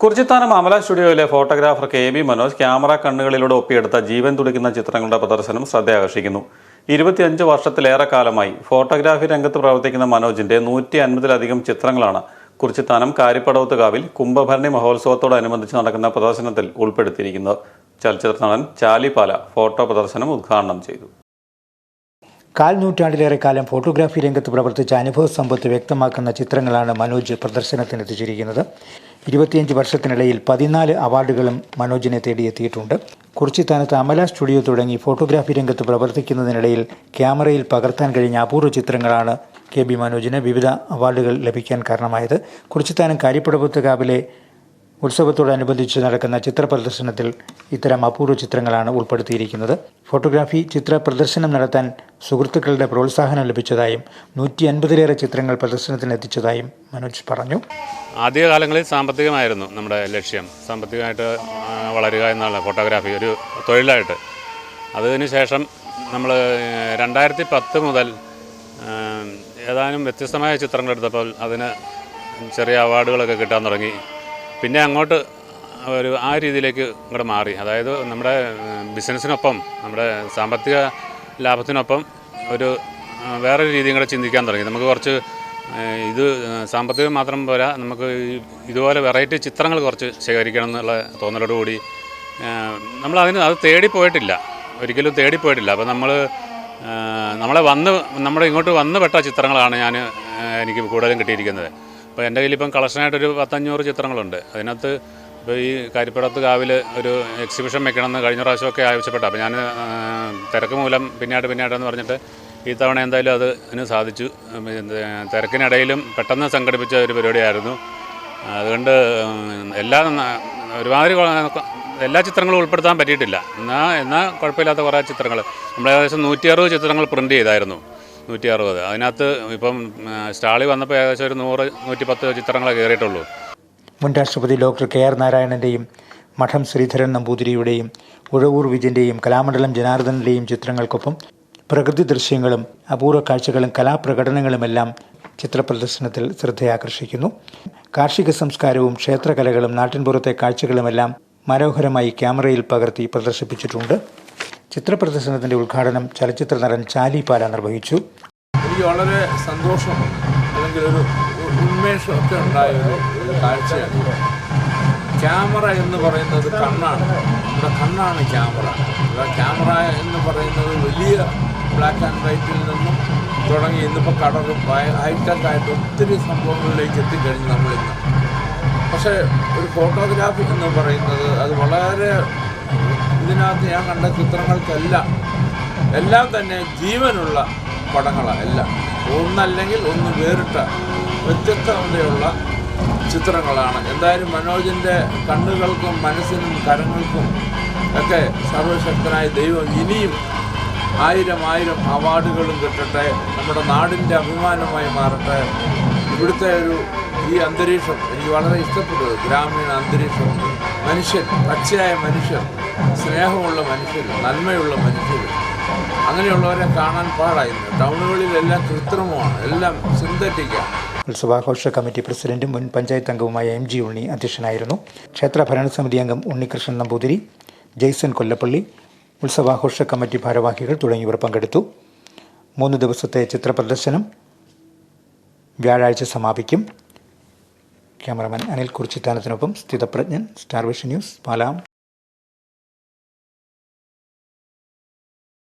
Kurichithanam Amala സ്റ്റുഡിയോയിലെ photographer K B Manoj camera കണ്ണുകളിലൂടെ ഒപ്പിയെടുത്ത ജീവൻ തുടിക്കുന്ന ചിത്രങ്ങളുടെ പ്രദർശനം ശ്രദ്ധയാകർഷിക്കുന്നു ഇരുപത്തിയഞ്ച് വർഷത്തിലേറെ കാലമായി ഫോട്ടോഗ്രാഫി രംഗത്ത് പ്രവർത്തിക്കുന്ന മനോജിന്റെ നൂറ്റി അൻപതിലധികം ചിത്രങ്ങളാണ് കുറിച്ചിത്താനം കാരിപ്പടവത്തുകാവിൽ കുംഭഭരണി മഹോത്സവത്തോടനുബന്ധിച്ച് നടക്കുന്ന പ്രദർശനത്തിൽ ഉൾപ്പെടുത്തിയിരിക്കുന്നത്. ചലച്ചിത്ര നടൻ ചാലിപാല ഫോട്ടോ പ്രദർശനം ഉദ്ഘാടനം ചെയ്തു. കാൽ നൂറ്റാണ്ടിലേറെ കാലം ഫോട്ടോഗ്രാഫി രംഗത്ത് പ്രവർത്തിച്ച അനുഭവ സമ്പത്ത് വ്യക്തമാക്കുന്ന ചിത്രങ്ങളാണ് മനോജ് പ്രദർശനത്തിന് എത്തിച്ചിരിക്കുന്നത് ഇരുപത്തിയഞ്ച് വർഷത്തിനിടയിൽ പതിനാല് അവാർഡുകളും മനോജിനെ തേടിയെത്തിയിട്ടുണ്ട്. കുറിച്ചിത്താനത്ത് അമല സ്റ്റുഡിയോ തുടങ്ങി ഫോട്ടോഗ്രാഫി രംഗത്ത് പ്രവർത്തിക്കുന്നതിനിടയിൽ ക്യാമറയിൽ പകർത്താൻ കഴിഞ്ഞ അപൂർവ ചിത്രങ്ങളാണ് കെ ബി മനോജിന് വിവിധ അവാർഡുകൾ ലഭിക്കാൻ കാരണമായത്. കുറിച്ചിത്താനം കാരിപ്പടവത്ത് കാവിലെ ഉത്സവത്തോടനുബന്ധിച്ച് നടക്കുന്ന ചിത്ര പ്രദർശനത്തിൽ ഇത്തരം അപൂർവ ചിത്രങ്ങളാണ് ഉൾപ്പെടുത്തിയിരിക്കുന്നത്. ഫോട്ടോഗ്രാഫി ചിത്ര പ്രദർശനം നടത്താൻ സുഹൃത്തുക്കളുടെ പ്രോത്സാഹനം ലഭിച്ചതായും നൂറ്റി അൻപതിലേറെ ചിത്രങ്ങൾ പ്രദർശനത്തിന് എത്തിച്ചതായും മനോജ് പറഞ്ഞു. ആദ്യകാലങ്ങളിൽ സാമ്പത്തികമായിരുന്നു നമ്മുടെ ലക്ഷ്യം. സാമ്പത്തികമായിട്ട് വളരുക എന്നുള്ള ഫോട്ടോഗ്രാഫി ഒരു തൊഴിലായിട്ട്. അതിന് ശേഷം നമ്മൾ രണ്ടായിരത്തി പത്ത് മുതൽ ഏതാനും വ്യത്യസ്തമായ ചിത്രങ്ങൾ എടുത്തപ്പോൾ അതിന് ചെറിയ അവാർഡുകളൊക്കെ കിട്ടാൻ തുടങ്ങി. പിന്നെ അങ്ങോട്ട് ഒരു ആ രീതിയിലേക്ക് ഇങ്ങോട്ട് മാറി. അതായത് നമ്മുടെ ബിസിനസ്സിനൊപ്പം നമ്മുടെ സാമ്പത്തിക ലാഭത്തിനൊപ്പം ഒരു വേറെ രീതിയും കൂടെ ചിന്തിക്കാൻ തുടങ്ങി. നമുക്ക് കുറച്ച് ഇത് സാമ്പത്തികം മാത്രം പോരാ നമുക്ക് ഇതുപോലെ വെറൈറ്റി ചിത്രങ്ങൾ കുറച്ച് ശേഖരിക്കണം എന്നുള്ള തോന്നലോടുകൂടി നമ്മൾ അതിന് അത് തേടിപ്പോയിട്ടില്ല ഒരിക്കലും തേടിപ്പോയിട്ടില്ല അപ്പോൾ നമ്മൾ നമ്മളെ വന്ന് നമ്മുടെ ഇങ്ങോട്ട് വന്ന് പെട്ട ചിത്രങ്ങളാണ് ഞാൻ എനിക്ക് കൂടുതലും കിട്ടിയിരിക്കുന്നത്. അപ്പോൾ എന്റെ കയ്യിൽ ഇപ്പം കളക്ഷനായിട്ടൊരു പത്തഞ്ഞൂറ് ചിത്രങ്ങളുണ്ട്. അതിനകത്ത് ഇപ്പോൾ ഈ കരിപ്പുറത്ത് കാവിൽ ഒരു എക്സിബിഷൻ വെക്കണമെന്ന് കഴിഞ്ഞ പ്രാവശ്യമൊക്കെ ആവശ്യപ്പെട്ടു. അപ്പോൾ ഞാൻ തിരക്ക് മൂലം പിന്നായിട്ട് പിന്നായിട്ടെന്ന് പറഞ്ഞിട്ട് ഈ തവണ എന്തായാലും അത് അതിന് സാധിച്ചു. തിരക്കിനിടയിലും പെട്ടെന്ന് സംഘടിപ്പിച്ച ഒരു പരിപാടിയായിരുന്നു. അതുകൊണ്ട് എല്ലാ ഒരുമാതിരി എല്ലാ ചിത്രങ്ങളും ഉൾപ്പെടുത്താൻ പറ്റിയിട്ടില്ല. എന്നാൽ എന്നാൽ കുഴപ്പമില്ലാത്ത കുറേ ചിത്രങ്ങൾ നമ്മൾ ഏകദേശം നൂറ്റി അറുപത് ചിത്രങ്ങൾ പ്രിന്റ് ചെയ്തായിരുന്നു. നൂറ്റി അറുപത് അതിനകത്ത് ഇപ്പം സ്റ്റാളി വന്നപ്പോൾ ഏകദേശം ഒരു നൂറ് നൂറ്റി പത്ത് ചിത്രങ്ങളെ കയറിയിട്ടുള്ളൂ. മുൻ രാഷ്ട്രപതി ഡോക്ടർ കെ ആർ നാരായണന്റെയും മഠം ശ്രീധരൻ നമ്പൂതിരിയുടെയും ഉഴവൂർ വിജയന്റെയും കലാമണ്ഡലം ജനാർദ്ദനന്റെയും ചിത്രങ്ങൾക്കൊപ്പം പ്രകൃതി ദൃശ്യങ്ങളും അപൂർവ കാഴ്ചകളും കലാപ്രകടനങ്ങളുമെല്ലാം ചിത്രപ്രദർശനത്തിൽ ശ്രദ്ധയാകർഷിക്കുന്നു. കാർഷിക സംസ്കാരവും ക്ഷേത്രകലകളും നാട്ടിൻപുറത്തെ കാഴ്ചകളുമെല്ലാം മനോഹരമായി ക്യാമറയിൽ പകർത്തി പ്രദർശിപ്പിച്ചിട്ടുണ്ട്. ചിത്രപ്രദർശനത്തിന്റെ ഉദ്ഘാടനം ചലച്ചിത്ര നടൻ ചാലിപാല നിർവഹിച്ചു. എനിക്ക് വളരെ സന്തോഷം അല്ലെങ്കിൽ ഒരു ഉന്മേഷമൊക്കെ ഉണ്ടായ ഒരു കാഴ്ചയാണ്. ക്യാമറ എന്ന് പറയുന്നത് കണ്ണാണ്. നമ്മുടെ കണ്ണാണ് ക്യാമറ. ഇവിടെ ക്യാമറ എന്ന് പറയുന്നത് വലിയ ബ്ലാക്ക് ആൻഡ് വൈറ്റിൽ നിന്നും തുടങ്ങി ഇന്നിപ്പോൾ കടറും ഹൈടെക് ആയിട്ട് ഒത്തിരി സംഭവങ്ങളിലേക്ക് എത്തിക്കഴിഞ്ഞു നമ്മളിന്ന് പക്ഷേ ഒരു ഫോട്ടോഗ്രാഫി എന്ന് പറയുന്നത് അത് വളരെ ഇതിനകത്ത് ഞാൻ കണ്ട ചിത്രങ്ങൾക്കെല്ലാം എല്ലാം തന്നെ ജീവനുള്ള പടങ്ങളാണ് എല്ലാം. ഒന്നല്ലെങ്കിൽ ഒന്ന് വേറിട്ട വ്യത്യസ്തതയുള്ള ചിത്രങ്ങളാണ്. എന്തായാലും മനോജിന്റെ കണ്ണുകൾക്കും മനസ്സിനും കരങ്ങൾക്കും ഒക്കെ സർവശക്തനായ ദൈവം ഇനിയും ആയിരം ആയിരം അവാർഡുകളും കിട്ടട്ടെ. നമ്മുടെ നാടിന്റെ അഭിമാനമായി മാറട്ടെ. ഇവിടുത്തെ ഒരു ഈ അന്തരീക്ഷം എനിക്ക് വളരെ ഇഷ്ടപ്പെട്ടത് ഗ്രാമീണ അന്തരീക്ഷം. മനുഷ്യൻ പച്ചയായ മനുഷ്യർ സ്നേഹമുള്ള മനുഷ്യർ നന്മയുള്ള മനുഷ്യർ അങ്ങനെയുള്ളവരെ കാണാൻ പാടായിരുന്നു. ടൗണുകളിലെല്ലാം കൃത്രിമമാണ്. എല്ലാം സിന്തറ്റിക്കാണ് ഉത്സവാഘോഷ കമ്മിറ്റി പ്രസിഡന്റും മുൻ പഞ്ചായത്ത് അംഗവുമായ എം ജി ഉണ്ണി അധ്യക്ഷനായിരുന്നു. ക്ഷേത്ര ഭരണസമിതി അംഗം ഉണ്ണികൃഷ്ണൻ നമ്പൂതിരി ജെയ്സൺ കൊല്ലപ്പള്ളി ഉത്സവാഘോഷ കമ്മിറ്റി ഭാരവാഹികൾ തുടങ്ങിയവർ പങ്കെടുത്തു. മൂന്ന് ദിവസത്തെ ചിത്രപ്രദർശനം വ്യാഴാഴ്ച സമാപിക്കും. ക്യാമറമാൻ അനിൽ കുറിച്ചിത്താനത്തിനൊപ്പം സ്ഥിതപ്രജ്ഞൻ സ്റ്റാർ വിഷൻ ന്യൂസ് പാലാം.